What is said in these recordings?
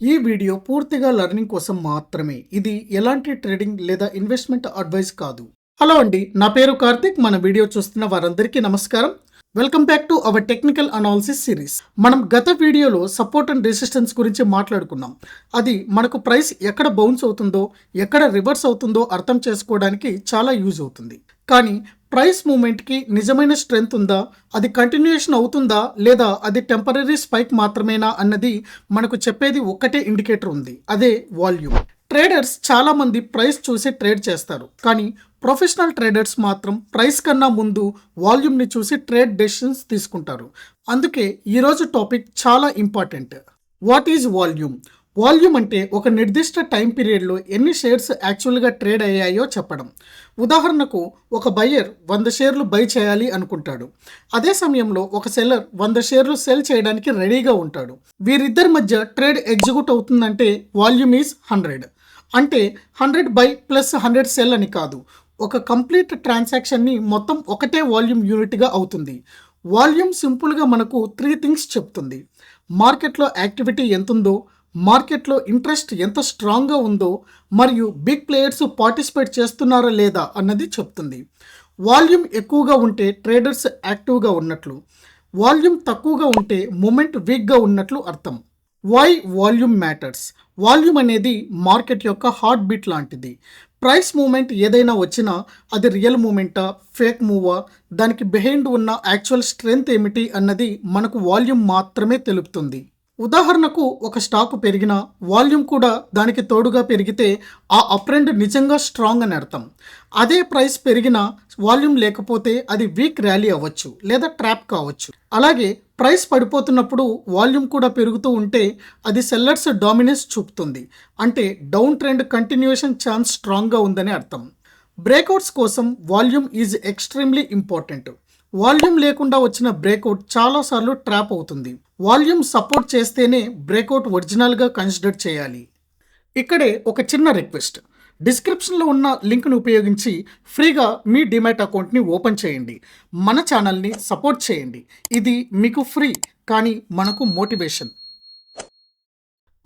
ఈ వీడియో పూర్తిగా లెర్నింగ్ కోసం మాత్రమే. ఇది ఎలాంటి ట్రేడింగ్ లేదా ఇన్వెస్ట్మెంట్ అడ్వైస్ కాదు. హలో అండి నా పేరు కార్తిక్. మన వీడియో చూస్తున్న వారందరికీ నమస్కారం. Welcome back to our technical analysis series. మనం గత వీడియోలో సపోర్ట్ అండ్ రెసిస్టెన్స్ గురించి మాట్లాడుకున్నాం. అది మనకు ప్రైస్ ఎక్కడ బౌన్స్ అవుతుందో ఎక్కడ రివర్స్ అవుతుందో అర్థం చేసుకోవడానికి చాలా యూజ్ అవుతుంది. కానీ ప్రైస్ మూమెంట్కి నిజమైన స్ట్రెంగ్త్ ఉందా? అది కంటిన్యూషన్ అవుతుందా? లేదా అది టెంపరీ స్పైక్ మాత్రమేనా అన్నది మనకు చెప్పేది ఒక్కటే ఇండికేటర్ ఉంది. అదే వాల్యూమ్. ట్రేడర్స్ చాలామంది ప్రైస్ చూసి ట్రేడ్ చేస్తారు. కానీ ప్రొఫెషనల్ ట్రేడర్స్ మాత్రం ప్రైస్ కన్నా ముందు వాల్యూమ్ని చూసి ట్రేడ్ డెసిషన్స్ తీసుకుంటారు. అందుకే ఈరోజు టాపిక్ చాలా important. What is volume? Volume అంటే ఒక నిర్దిష్ట టైం పీరియడ్లో ఎన్ని షేర్స్ యాక్చువల్గా ట్రేడ్ అయ్యాయో చెప్పడం. ఉదాహరణకు ఒక బయ్యర్ వంద షేర్లు బై చేయాలి అనుకుంటాడు. అదే సమయంలో ఒక సెల్లర్ వంద షేర్లు సెల్ చేయడానికి రెడీగా ఉంటాడు. వీరిద్దరి మధ్య ట్రేడ్ ఎగ్జిక్యూట్ అవుతుందంటే వాల్యూమ్ ఈజ్ హండ్రెడ్. అంటే hundred buy plus hundred sell అని కాదు. ఒక కంప్లీట్ ట్రాన్సాక్షన్ని మొత్తం ఒకటే వాల్యూమ్ యూనిట్గా అవుతుంది. వాల్యూమ్ సింపుల్గా మనకు త్రీ థింగ్స్ చెప్తుంది. మార్కెట్లో యాక్టివిటీ ఎంతుందో మార్కెట్లో ఇంట్రెస్ట్ ఎంత స్ట్రాంగ్గా ఉందో మరియు బిగ్ ప్లేయర్స్ పార్టిసిపేట్ చేస్తున్నారా లేదా అన్నది చెప్తుంది. వాల్యూమ్ ఎక్కువగా ఉంటే ట్రేడర్స్ యాక్టివ్గా ఉన్నట్లు వాల్యూమ్ తక్కువగా ఉంటే మూమెంట్ వీక్గా ఉన్నట్లు అర్థం. Why volume matters? వాల్యూమ్ అనేది మార్కెట్ యొక్క హార్ట్ బీట్ లాంటిది. ప్రైస్ మూమెంట్ ఏదైనా వచ్చినా అది రియల్ మూమెంటా ఫేక్ మూవా? దానికి బిహైండ్ ఉన్న యాక్చువల్ స్ట్రెంగ్త్ ఏమిటి అన్నది మనకు వాల్యూమ్ మాత్రమే తెలుపుతుంది. ఉదాహరణకు ఒక స్టాక్ పెరిగినా వాల్యూమ్ కూడా దానికి తోడుగా పెరిగితే ఆ అప్రెండ్ నిజంగా స్ట్రాంగ్ అని అర్థం. అదే ప్రైస్ పెరిగినా వాల్యూమ్ లేకపోతే అది వీక్ ర్యాలీ అవ్వచ్చు లేదా ట్రాప్ కావచ్చు. అలాగే ప్రైస్ పడిపోతున్నప్పుడు వాల్యూమ్ కూడా పెరుగుతూ ఉంటే అది సెల్లర్స్ డామినెన్స్ చూపుతుంది. అంటే డౌన్ ట్రెండ్ కంటిన్యూషన్ ఛాన్స్ స్ట్రాంగ్గా ఉందని అర్థం. బ్రేక్అవుట్స్ కోసం volume is extremely important. Volume లేకుండా వచ్చిన బ్రేక్అవుట్ చాలాసార్లు ట్రాప్ అవుతుంది. వాల్యూమ్ సపోర్ట్ చేస్తేనే బ్రేక్అవుట్ ఒరిజినల్గా కన్సిడర్ చేయాలి. ఇక్కడే ఒక చిన్న రిక్వెస్ట్. డిస్క్రిప్షన్లో ఉన్న లింక్ను ఉపయోగించి ఫ్రీగా మీ డిమాట్ అకౌంట్ని ఓపెన్ చేయండి. మన ఛానల్ని సపోర్ట్ చేయండి. ఇది మీకు ఫ్రీ కానీ మనకు motivation.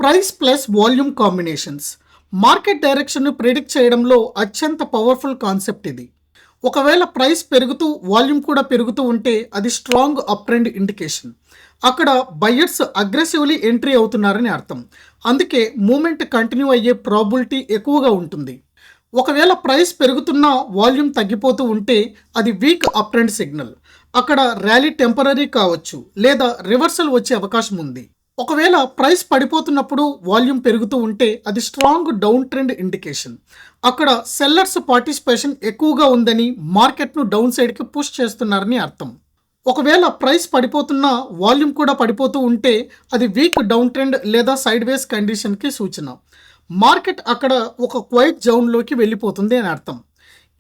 Price plus volume combinations. Market డైరెక్షన్ను predict చేయడంలో అత్యంత పవర్ఫుల్ కాన్సెప్ట్ ఇది. ఒకవేళ ప్రైస్ పెరుగుతూ వాల్యూమ్ కూడా పెరుగుతూ ఉంటే అది స్ట్రాంగ్ అప్ ట్రెండ్ ఇండికేషన్. అక్కడ బయ్యర్స్ అగ్రెసివ్లీ ఎంట్రీ అవుతున్నారని అర్థం. అందుకే మూమెంట్ కంటిన్యూ అయ్యే ప్రాబిలిటీ ఎక్కువగా ఉంటుంది. ఒకవేళ ప్రైస్ పెరుగుతున్నా వాల్యూమ్ తగ్గిపోతూ ఉంటే అది వీక్ అప్ ట్రెండ్ సిగ్నల్. అక్కడ ర్యాలీ టెంపరీ కావచ్చు లేదా రివర్సల్ వచ్చే అవకాశం ఉంది. ఒకవేళ ప్రైస్ పడిపోతున్నప్పుడు వాల్యూమ్ పెరుగుతూ ఉంటే అది స్ట్రాంగ్ డౌన్ ట్రెండ్ ఇండికేషన్. అక్కడ సెల్లర్స్ పార్టిసిపేషన్ ఎక్కువగా ఉందని మార్కెట్ను డౌన్ సైడ్కి పుష్ చేస్తున్నారని అర్థం. ఒకవేళ ప్రైస్ పడిపోతున్నా వాల్యూమ్ కూడా పడిపోతూ ఉంటే అది వీక్ డౌన్ ట్రెండ్ లేదా సైడ్ వేస్ కండిషన్కి సూచన. మార్కెట్ అక్కడ ఒక క్వైట్ జోన్లోకి వెళ్ళిపోతుంది అని అర్థం.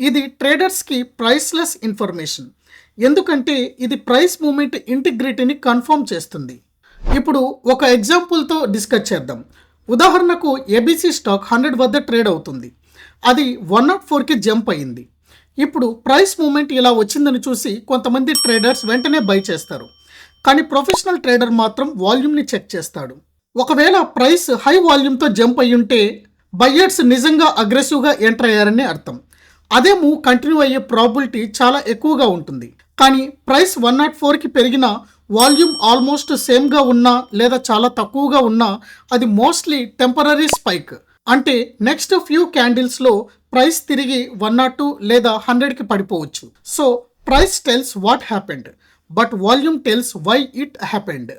ఇది ట్రేడర్స్కి ప్రైస్లెస్ ఇన్ఫర్మేషన్. ఎందుకంటే ఇది ప్రైస్ మూమెంట్ ఇంటిగ్రిటీని కన్ఫర్మ్ చేస్తుంది. ఇప్పుడు ఒక ఎగ్జాంపుల్తో డిస్కస్ చేద్దాం. ఉదాహరణకు ఏబీసీ స్టాక్ హండ్రెడ్ వద్ద ట్రేడ్ అవుతుంది. అది వన్ నాట్ ఫోర్కి జంప్ అయింది. ఇప్పుడు ప్రైస్ మూమెంట్ ఇలా వచ్చిందని చూసి కొంతమంది ట్రేడర్స్ వెంటనే బై చేస్తారు. కానీ ప్రొఫెషనల్ ట్రేడర్ మాత్రం వాల్యూమ్ని చెక్ చేస్తాడు. ఒకవేళ ప్రైస్ హై వాల్యూమ్తో జంప్ అయి ఉంటే బయ్యర్స్ నిజంగా అగ్రెసివ్గా ఎంటర్ అయ్యారని అర్థం. అదే మూవ్ కంటిన్యూ అయ్యే ప్రాబిలిటీ చాలా ఎక్కువగా ఉంటుంది. కానీ ప్రైస్ వన్ నాట్ ఫోర్కి పెరిగిన వాల్యూమ్ ఆల్మోస్ట్ సేమ్గా ఉన్నా లేదా చాలా తక్కువగా ఉన్నా అది మోస్ట్లీ టెంపరీ స్పైక్. అంటే నెక్స్ట్ ఫ్యూ క్యాండిల్స్లో ప్రైస్ తిరిగి వన్ నాట్ టూ లేదా హండ్రెడ్కి పడిపోవచ్చు. So price tells what happened but volume tells why it happened.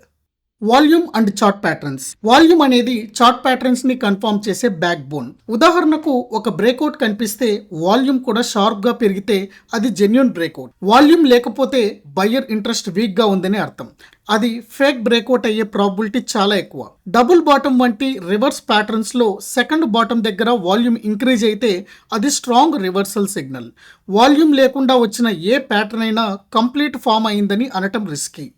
Volume and chart patterns. Volume అనేది చార్ట్ ప్యాటర్న్స్ని కన్ఫర్మ్ చేసే బ్యాక్ బోన్ ఉదాహరణకు ఒక బ్రేక్అవుట్ కనిపిస్తే వాల్యూమ్ కూడా షార్ప్గా పెరిగితే అది జెన్యున్ బ్రేక్అవుట్. వాల్యూమ్ లేకపోతే బయ్యర్ ఇంట్రెస్ట్ వీక్గా ఉందని అర్థం. అది ఫేక్ బ్రేక్అవుట్ అయ్యే ప్రాబిలిటీ చాలా ఎక్కువ. డబుల్ బాటమ్ వంటి రివర్స్ ప్యాటర్న్స్లో సెకండ్ బాటమ్ దగ్గర వాల్యూమ్ ఇంక్రీజ్ అయితే అది స్ట్రాంగ్ రివర్సల్ సిగ్నల్. వాల్యూమ్ లేకుండా వచ్చిన ఏ ప్యాటర్న్ అయినా కంప్లీట్ ఫామ్ అయిందని అనటం రిస్కీ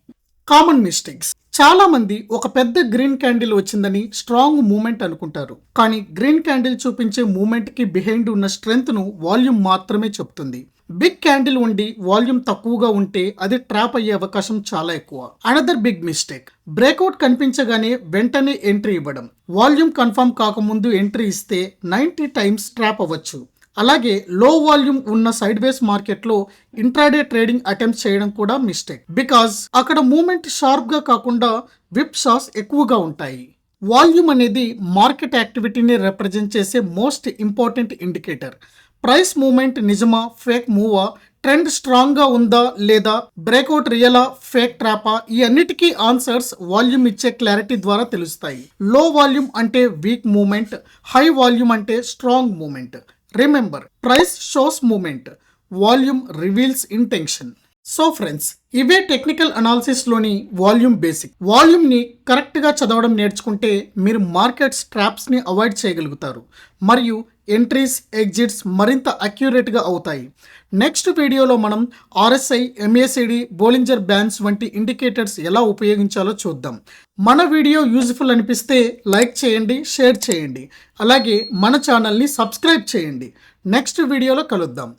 కామన్ మిస్టేక్స్. చాలామంది ఒక పెద్ద గ్రీన్ క్యాండిల్ వచ్చిందని స్ట్రాంగ్ మూమెంట్ అనుకుంటారు. కానీ గ్రీన్ క్యాండిల్ చూపించే మూమెంట్కి బిహైండ్ ఉన్న స్ట్రెంగ్త్ను వాల్యూమ్ మాత్రమే చెప్తుంది. బిగ్ క్యాండిల్ ఉండి వాల్యూమ్ తక్కువగా ఉంటే అది ట్రాప్ అయ్యే అవకాశం చాలా ఎక్కువ. అనదర్ బిగ్ మిస్టేక్ బ్రేక్అవుట్ కనిపించగానే వెంటనే ఎంట్రీ ఇవ్వడం. వాల్యూమ్ కన్ఫర్మ్ కాకముందు ఎంట్రీ ఇస్తే నైంటీ టైమ్స్ ట్రాప్ అవ్వచ్చు. అలాగే లో వాల్యూమ్ ఉన్న సైడ్ వేస్ మార్కెట్లో ఇంట్రాడే ట్రేడింగ్ అటెంప్ట్ చేయడం కూడా మిస్టేక్ బికాజ్ అక్కడ మూమెంట్ షార్ప్గా కాకుండా విప్ షాస్ ఎక్కువగా ఉంటాయి. వాల్యూమ్ అనేది మార్కెట్ యాక్టివిటీని రిప్రజెంట్ చేసే most important indicator price moment నిజమా ఫేక్ మూవా ట్రెండ్ స్ట్రాంగ్గా ఉందా లేదా బ్రేక్అవుట్ రియలా ఫేక్ ట్రాపా ఈ అన్నిటికీ ఆన్సర్స్ వాల్యూమ్ ఇచ్చే క్లారిటీ ద్వారా తెలుస్తాయి. లో వాల్యూమ్ అంటే వీక్ మూమెంట్ హై వాల్యూమ్ అంటే strong moment remember price shows moment volume reveals intention so friends ఇవే టెక్నికల్ అనాలిసిస్లోని వాల్యూమ్ బేసిక్ వాల్యూమ్ని కరెక్ట్గా చదవడం నేర్చుకుంటే మీరు మార్కెట్ స్ట్రాప్స్ని అవాయిడ్ చేయగలుగుతారు. మరియు ఎంట్రీస్ ఎగ్జిట్స్ మరింత అక్యురేట్గా అవుతాయి. నెక్స్ట్ వీడియోలో మనం ఆర్ఎస్ఐ ఎంఏసిడి బోలింజర్ బ్యాన్స్ వంటి ఇండికేటర్స్ ఎలా ఉపయోగించాలో చూద్దాం. మన వీడియో యూజ్ఫుల్ అనిపిస్తే లైక్ చేయండి షేర్ చేయండి. అలాగే మన ఛానల్ని సబ్స్క్రైబ్ చేయండి. నెక్స్ట్ వీడియోలో కలుద్దాం.